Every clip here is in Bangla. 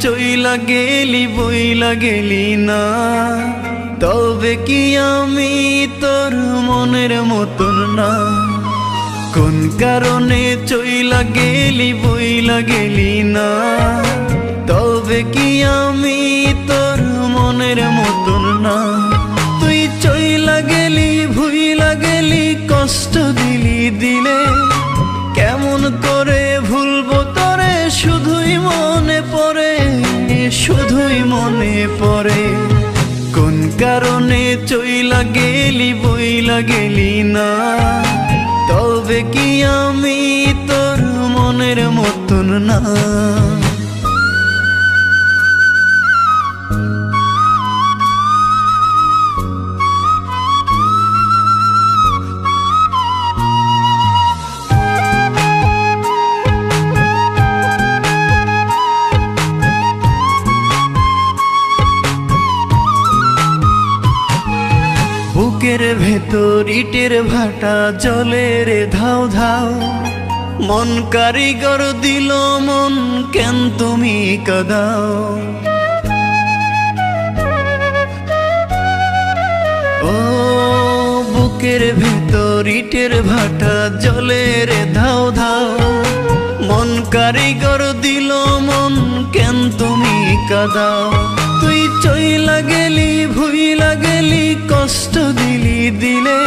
চইলা গেলি, বইলা গেলি না? তবে কি আমি তোর মনের মতন না? কোন কারণে চইলা গেলি, বইলা গেলি না? তবে কি আমি তোর মনের মতন না? তুই চইলা গেলি, ভুইলা গেলি, কষ্ট দিলি দিলে। কেমন করে পড়ে কোন কারণে চইলা গেলি বইলা গেলি না? তবে কি আমি বুকের ভেতর ইটের ভাটা জলের ধাও ধাও। মন কারিগর দিল মন, কেন তুমি কাদাও? ও বুকের ভেতর ইটের ভাটা জলের ধাও ধাও। মন কারিগর দিল মন, কেন তুমি কাদাও? চইলা গেলি ভুইলা গেলি কষ্ট দিলি দিলে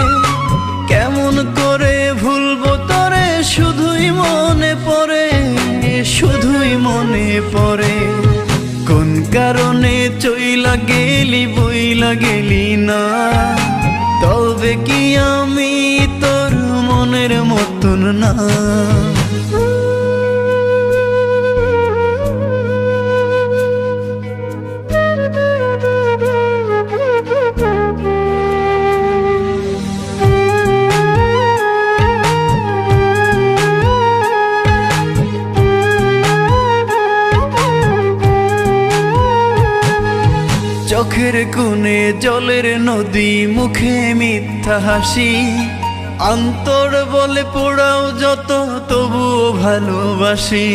কেমন করে ভুলবো তোরে, শুধুই মনে পড়ে, শুধুই মনে পড়ে। কোন কারণে চইলা গেলি বইলা গেলি না? তবে কি আমি তোর মনের মতন না? চোখের কোণে, জলের নদী, মুখে মিথ্যা হাসি। অন্তর বলে পোড়াও যত, তবুও ভালোবাসি।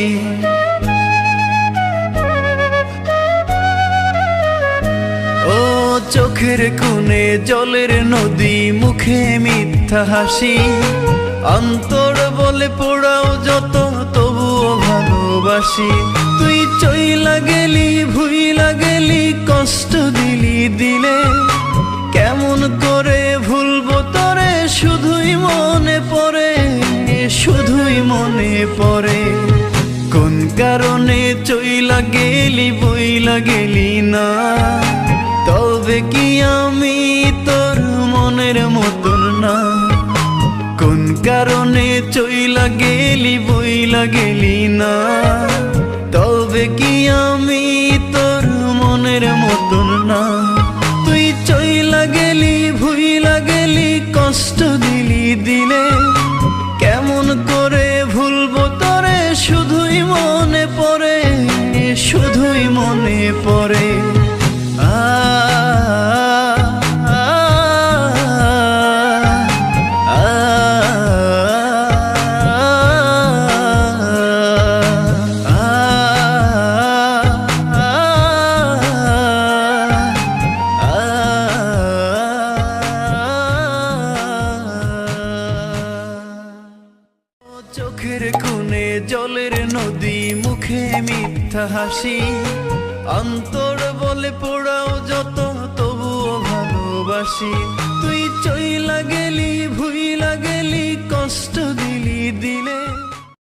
ও চোখের কোণে, জলের নদী, মুখে মিথ্যা হাসি। অন্তর বলে পোড়াও যত, তবুও ভালোবাসি। তুই চই লাগেলি ভুইলা লাগেলি কষ্ট মনে পড়ে। কোন কারণে চইলা গেলি বইলা গেলি না? তবে কি আমি তোর মনের মতন না? কোন কারণে চইলা গেলি বইলা গেলি না? তবে কি আমি তোর মনের মতন না? তুই চইলা গেলি ভুইলা গেলি কষ্ট দিলি দিলে শুধুই মনে পড়ে। চোখের কোণে জলের নদী, মুখে মিথ্যা হাসি। অন্তর বলে পোড়াও যত, তবুও ভালোবাসি। তুই চই গেলি